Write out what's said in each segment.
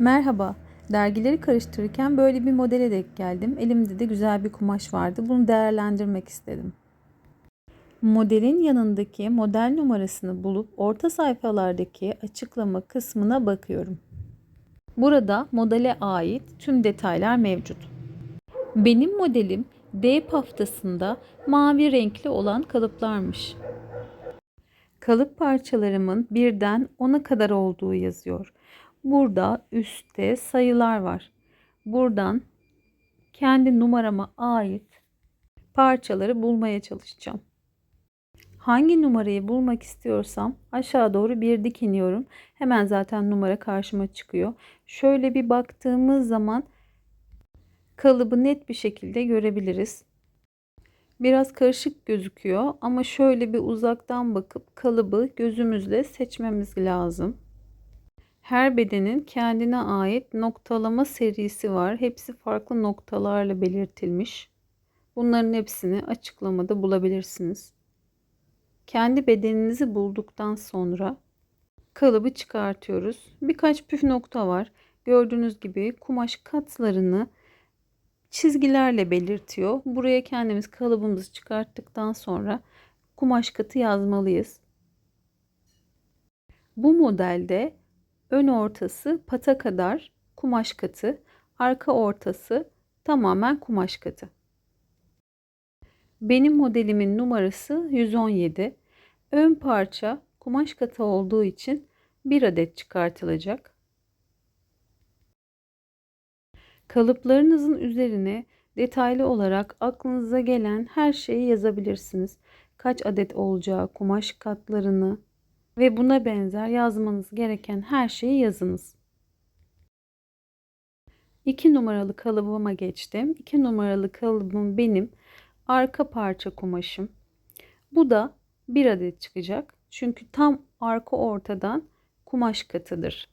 Merhaba. Dergileri karıştırırken böyle bir modele denk geldim. Elimde de güzel bir kumaş vardı. Bunu değerlendirmek istedim. Modelin yanındaki model numarasını bulup orta sayfalardaki açıklama kısmına bakıyorum. Burada modele ait tüm detaylar mevcut. Benim modelim D paftasında mavi renkli olan kalıplarmış. Kalıp parçalarımın birden 10'a kadar olduğu yazıyor. Burada üstte sayılar var. Buradan kendi numarama ait parçaları bulmaya çalışacağım. Hangi numarayı bulmak istiyorsam aşağı doğru bir dik iniyorum. Hemen zaten numara karşıma çıkıyor. Şöyle bir baktığımız zaman kalıbı net bir şekilde görebiliriz. Biraz karışık gözüküyor ama şöyle bir uzaktan bakıp kalıbı gözümüzle seçmemiz lazım. Her bedenin kendine ait noktalama serisi var. Hepsi farklı noktalarla belirtilmiş. Bunların hepsini açıklamada bulabilirsiniz. Kendi bedeninizi bulduktan sonra kalıbı çıkartıyoruz. Birkaç püf nokta var. Gördüğünüz gibi kumaş katlarını çizgilerle belirtiyor. Buraya kendimiz kalıbımızı çıkarttıktan sonra kumaş katı yazmalıyız. Bu modelde ön ortası pata kadar kumaş katı, arka ortası tamamen kumaş katı. Benim modelimin numarası 117. Ön parça kumaş katı olduğu için bir adet çıkartılacak. Kalıplarınızın üzerine detaylı olarak aklınıza gelen her şeyi yazabilirsiniz. Kaç adet olacağı, kumaş katlarını ve buna benzer yazmanız gereken her şeyi yazınız. 2 numaralı kalıbıma geçtim. 2 numaralı kalıbım benim arka parça kumaşım. Bu da bir adet çıkacak. Çünkü tam arka ortadan kumaş katıdır.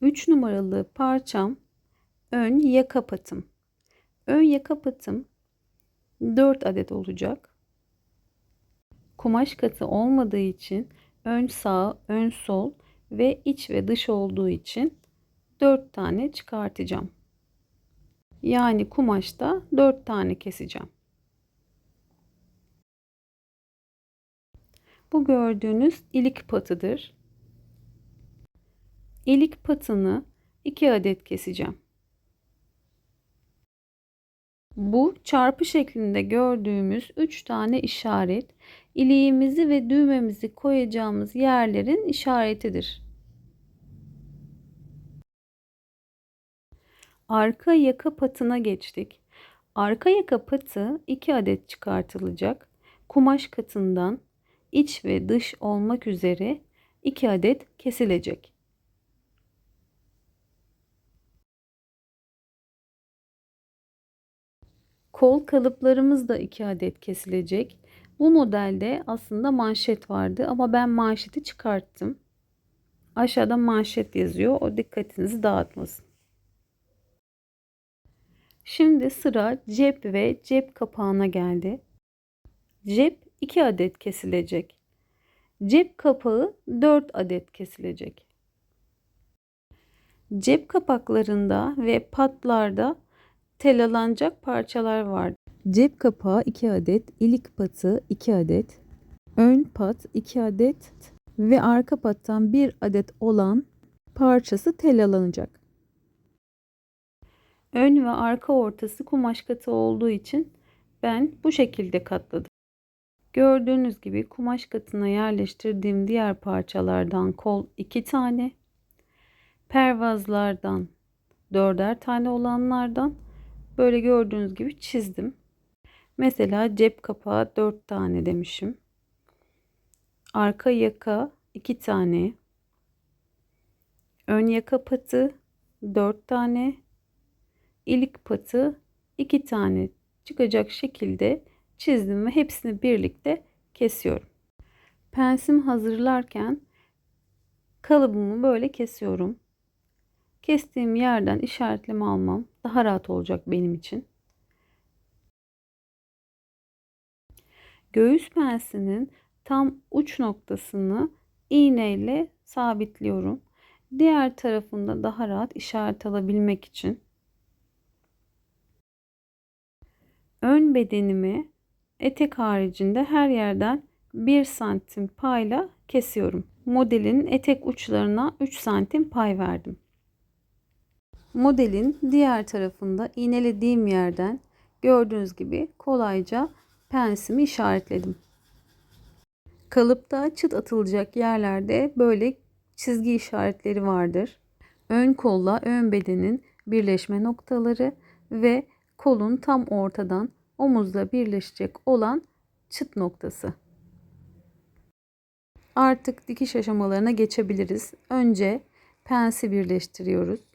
3 numaralı parçam ön yaka patım. Ön yaka patım 4 adet olacak. Kumaş katı olmadığı için ön sağ, ön sol ve iç ve dış olduğu için 4 tane çıkartacağım. Yani kumaşta 4 tane keseceğim. Bu gördüğünüz ilik patıdır. İlik patını 2 adet keseceğim. Bu çarpı şeklinde gördüğümüz 3 tane işaret iliğimizi ve düğmemizi koyacağımız yerlerin işaretidir. Arka yaka patına geçtik. Arka yaka patı 2 adet çıkartılacak. Kumaş katından iç ve dış olmak üzere 2 adet kesilecek. Kol kalıplarımız da 2 adet kesilecek. Bu modelde aslında manşet vardı ama ben manşeti çıkarttım. Aşağıda manşet yazıyor. O dikkatinizi dağıtmasın. Şimdi sıra cep ve cep kapağına geldi. Cep 2 adet kesilecek. Cep kapağı 4 adet kesilecek. Cep kapaklarında ve patlarda telalanacak parçalar var. Cep kapağı 2 adet, ilik patı 2 adet, ön pat 2 adet ve arka pattan 1 adet olan parçası telalanacak. Ön ve arka ortası kumaş katı olduğu için ben bu şekilde katladım. Gördüğünüz gibi kumaş katına yerleştirdiğim diğer parçalardan kol 2 tane, pervazlardan dörder tane olanlardan böyle gördüğünüz gibi çizdim. Mesela cep kapağı 4 tane demişim. Arka yaka 2 tane. Ön yaka patı 4 tane. İlik patı 2 tane çıkacak şekilde çizdim ve hepsini birlikte kesiyorum. Pensim hazırlarken kalıbımı böyle kesiyorum. Kestiğim yerden işaretleme almam daha rahat olacak benim için. Göğüs pensinin tam uç noktasını iğneyle sabitliyorum. Diğer tarafında daha rahat işaret alabilmek için ön bedenimi etek haricinde her yerden 1 santim payla kesiyorum. Modelin etek uçlarına 3 santim pay verdim. Modelin diğer tarafında iğnelediğim yerden gördüğünüz gibi kolayca pensimi işaretledim. Kalıpta çıt atılacak yerlerde böyle çizgi işaretleri vardır. Ön kolla ön bedenin birleşme noktaları ve kolun tam ortadan omuzla birleşecek olan çıt noktası. Artık dikiş aşamalarına geçebiliriz. Önce pensi birleştiriyoruz.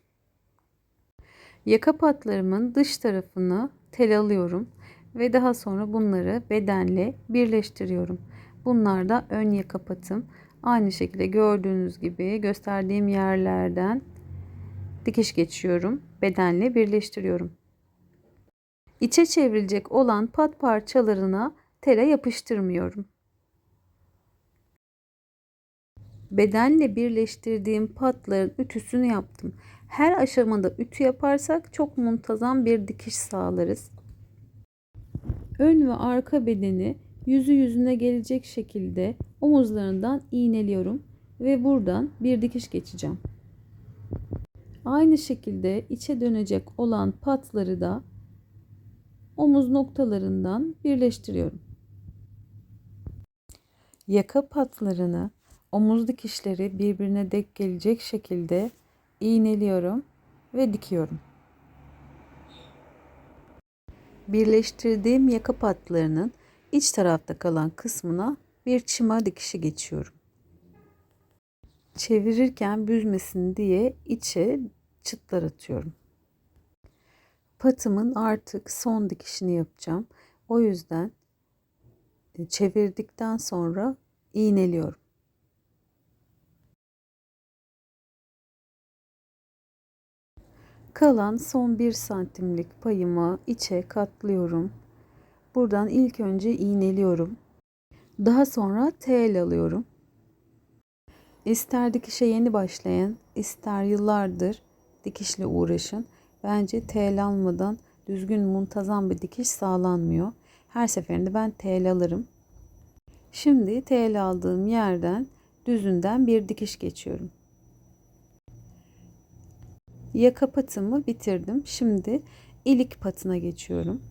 Yaka patlarımın dış tarafını tel alıyorum ve daha sonra bunları bedenle birleştiriyorum. Bunlar da ön yaka patım. Aynı şekilde gördüğünüz gibi gösterdiğim yerlerden dikiş geçiyorum. Bedenle birleştiriyorum. İçe çevrilecek olan pat parçalarına tele yapıştırmıyorum. Bedenle birleştirdiğim patların ütüsünü yaptım. Her aşamada ütü yaparsak çok muntazam bir dikiş sağlarız. Ön ve arka bedeni yüzü yüzüne gelecek şekilde omuzlarından iğneliyorum ve buradan bir dikiş geçeceğim. Aynı şekilde içe dönecek olan patları da omuz noktalarından birleştiriyorum. Yaka patlarını omuz dikişleri birbirine denk gelecek şekilde iğneliyorum ve dikiyorum. Birleştirdiğim yaka patlarının iç tarafta kalan kısmına bir çıma dikişi geçiyorum. Çevirirken büzmesin diye içe çıtlar atıyorum. Patımın artık son dikişini yapacağım. O yüzden e, çevirdikten sonra iğneliyorum. Kalan son 1 santimlik payımı içe katlıyorum. Buradan ilk önce iğneliyorum. Daha sonra tel alıyorum. İster dikişe yeni başlayan, ister yıllardır dikişle uğraşın. Bence tel almadan düzgün muntazam bir dikiş sağlanmıyor. Her seferinde ben tel alırım. Şimdi tel aldığım yerden düzünden bir dikiş geçiyorum. Yaka patımı bitirdim. Şimdi ilik patına geçiyorum.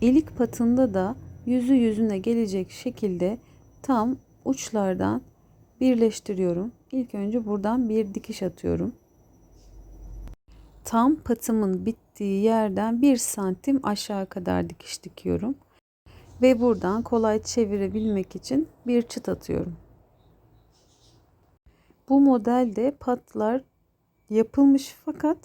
İlik patında da yüzü yüzüne gelecek şekilde tam uçlardan birleştiriyorum. İlk önce buradan bir dikiş atıyorum. Tam patımın bittiği yerden bir santim aşağı kadar dikiş dikiyorum. Ve buradan kolay çevirebilmek için bir çıt atıyorum. Bu modelde patlar yapılmış fakat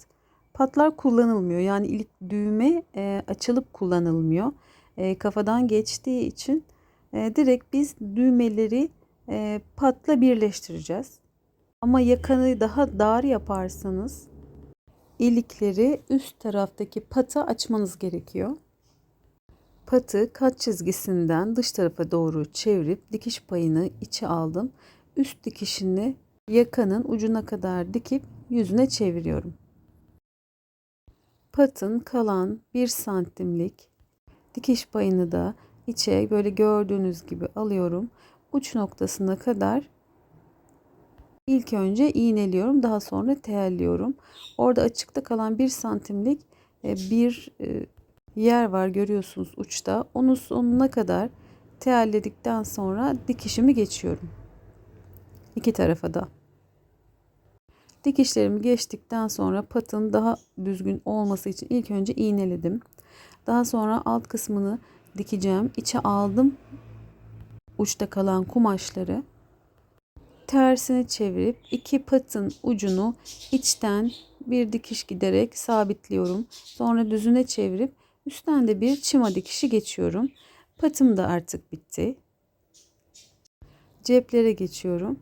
patlar kullanılmıyor. Yani ilk düğme e, açılıp kullanılmıyor. E, kafadan geçtiği için e, direkt biz düğmeleri e, patla birleştireceğiz. Ama yakanı daha dar yaparsanız ilikleri üst taraftaki pata açmanız gerekiyor. Patı kat çizgisinden dış tarafa doğru çevirip dikiş payını içe aldım. Üst dikişini yakanın ucuna kadar dikip yüzüne çeviriyorum. Patın kalan 1 santimlik dikiş payını da içe böyle gördüğünüz gibi alıyorum. Uç noktasına kadar ilk önce iğneliyorum. Daha sonra telliyorum. Orada açıkta kalan 1 santimlik e, bir e, yer var görüyorsunuz uçta. Onun sonuna kadar telledikten sonra dikişimi geçiyorum. İki tarafa da. Dikişlerimi geçtikten sonra patın daha düzgün olması için ilk önce iğneledim. Daha sonra alt kısmını dikeceğim. İçe aldım uçta kalan kumaşları. Tersini çevirip iki patın ucunu içten bir dikiş giderek sabitliyorum. Sonra düzüne çevirip üstten de bir çıma dikişi geçiyorum. Patım da artık bitti. Ceplere geçiyorum.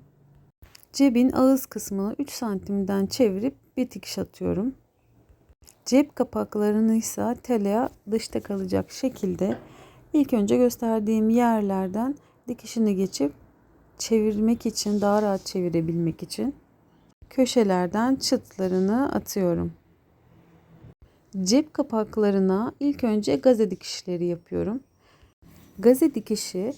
Cebin ağız kısmını 3 santimden çevirip bir dikiş atıyorum. Cep kapaklarını ise telea dışta kalacak şekilde ilk önce gösterdiğim yerlerden dikişini geçip çevirmek için, daha rahat çevirebilmek için köşelerden çıtlarını atıyorum. Cep kapaklarına ilk önce gaze dikişleri yapıyorum. Gaze dikişi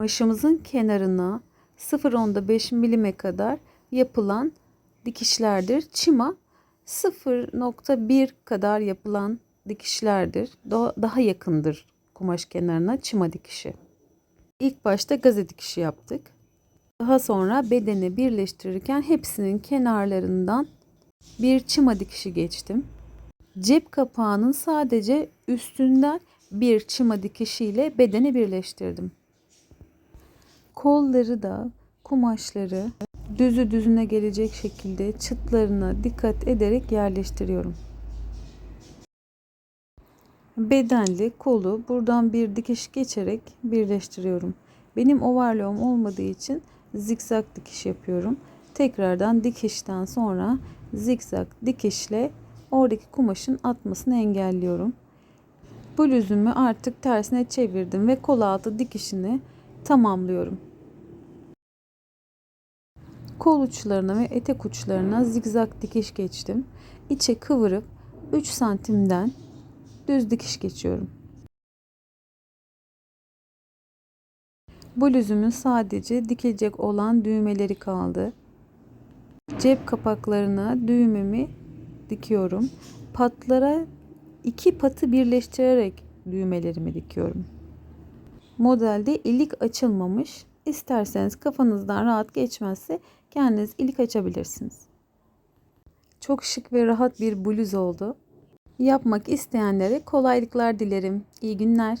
başımızın kenarına 0.5 milime kadar yapılan dikişlerdir. Çima 0.1 kadar yapılan dikişlerdir. Daha yakındır kumaş kenarına çima dikişi. İlk başta gazete dikişi yaptık. Daha sonra bedeni birleştirirken hepsinin kenarlarından bir çima dikişi geçtim. Cep kapağının sadece üstünden bir çima dikişiyle bedeni birleştirdim. Kolları da kumaşları düzü düzüne gelecek şekilde çıtlarına dikkat ederek yerleştiriyorum. Bedenli kolu buradan bir dikiş geçerek birleştiriyorum. Benim overlock'um olmadığı için zikzak dikiş yapıyorum. Tekrardan dikişten sonra zikzak dikişle oradaki kumaşın atmasını engelliyorum. Bluzumu artık tersine çevirdim ve kol altı dikişini tamamlıyorum. Kol uçlarına ve etek uçlarına zigzag dikiş geçtim. İçe kıvırıp 3 santimden düz dikiş geçiyorum. Bluzumun sadece dikilecek olan düğmeleri kaldı. Cep kapaklarına düğmemi dikiyorum. Patlara iki patı birleştirerek düğmelerimi dikiyorum. Modelde ilik açılmamış. İsterseniz kafanızdan rahat geçmezse kendiniz ilik açabilirsiniz. Çok şık ve rahat bir bluz oldu. Yapmak isteyenlere kolaylıklar dilerim. İyi günler.